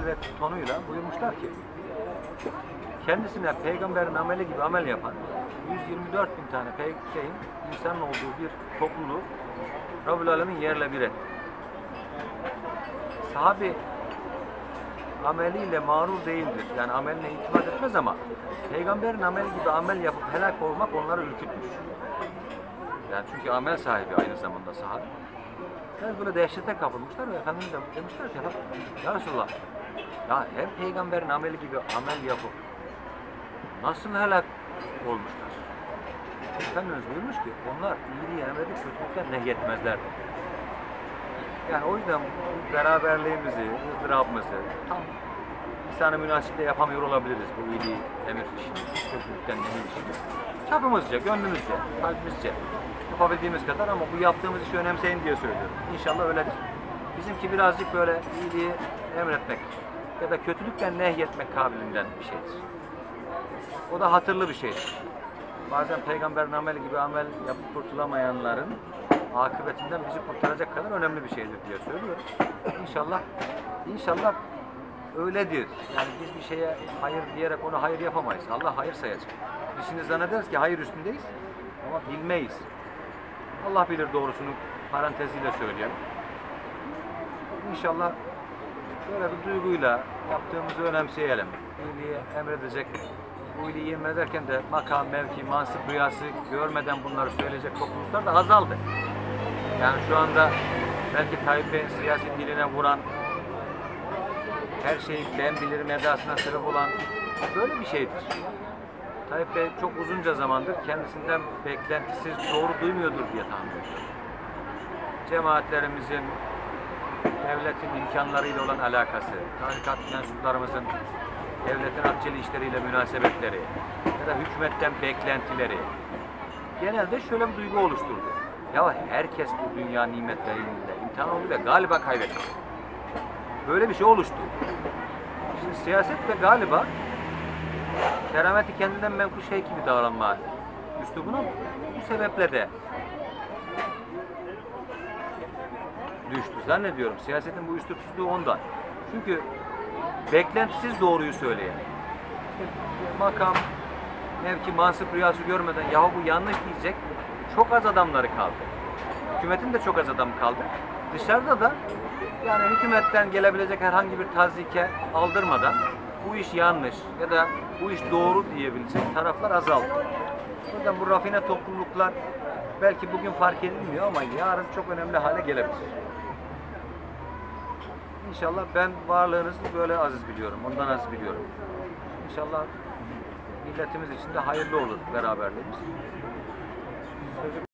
hal ve tonuyla buyurmuşlar ki kendisine peygamberin ameli gibi amel yapan 124 bin tane şeyin insanın olduğu bir topluluğu Rabbül Alemin yerle bir etti. Sahabi ameliyle mağrur değildir. Yani ameline itimat etmez ama peygamberin ameli gibi amel yapıp helak olmak onları ürkütmüş. Yani çünkü amel sahibi aynı zamanda sahabe. Yani böyle dehşete kapılmışlar ve Efendimiz de demişler ki ya Resulallah ya hem peygamberin ameli gibi amel yapıp nasıl helak olmuşlar? Efendimiz buyurmuş ki onlar iyiliği emredip kötülükten nehyetmezler. Yani o yüzden bu beraberliğimizi, ızdırabımızı tam lisan-ı münasiple yapamıyor olabiliriz bu iyiliği emir işini, kötülükten nehy işini. Çapımızca, gönlümüzce, kalbimizce yapabildiğimiz kadar ama bu yaptığımız işi önemseyin diye söylüyorum. İnşallah öyledir. Bizimki birazcık böyle iyiliği emretmek ya da kötülükten nehyetmek kabiliğinden bir şeydir. O da hatırlı bir şeydir. Bazen peygamberin ameli gibi amel yapıp kurtulamayanların akıbetinden bizi kurtaracak kadar önemli bir şeydir diye söylüyorum. İnşallah, inşallah öyledir. Yani biz bir şeye hayır diyerek onu hayır yapamayız. Allah hayır sayacak. Biz şimdi zannederiz ki hayır üstündeyiz ama bilmeyiz. Allah bilir doğrusunu paranteziyle söyleyelim. İnşallah böyle bir duyguyla yaptığımızı önemseyelim. İyiliği emredecek, bu iyiliği emrederken de makam, mevki, mansıp, rüyası görmeden bunları söyleyecek topluluklar da azaldı. Yani şu anda belki Tayyip Bey'in siyasi diline vuran, her şeyi ben bilirim edasına sebep olan böyle bir şeydir. Tayyip Bey çok uzunca zamandır kendisinden beklentisiz doğru duymuyordur diye tahmin ediyorum. Cemaatlerimizin devletin imkanlarıyla olan alakası, tarikat mensuplarımızın devletin akçeli işleriyle münasebetleri ya da hükümetten beklentileri genelde şöyle bir duygu oluşturdu. Ya herkes bu dünya nimetleriyle imtihan oldu ve galiba kaybetti. Böyle bir şey oluştu. Şimdi siyaset de galiba kerameti kendinden menkul şey gibi davranma üslubuna bu sebeple de düştü. Zannediyorum siyasetin bu üslupsuzluğu ondan. Çünkü beklentisiz doğruyu söyleyen, makam, mevki, mansıp rüyası görmeden ya bu yanlış diyecek çok az adamları kaldı. Hükümetin de çok az adamı kaldı. Dışarıda da yani hükümetten gelebilecek herhangi bir tazike aldırmadan bu iş yanlış ya da bu iş doğru diyebilecek taraflar azaldı. O yüzden bu rafine topluluklar belki bugün fark edilmiyor ama yarın çok önemli hale gelebilir. İnşallah ben varlığınızı böyle aziz biliyorum, ondan aziz biliyorum. İnşallah milletimiz için de hayırlı olur beraberliğimiz.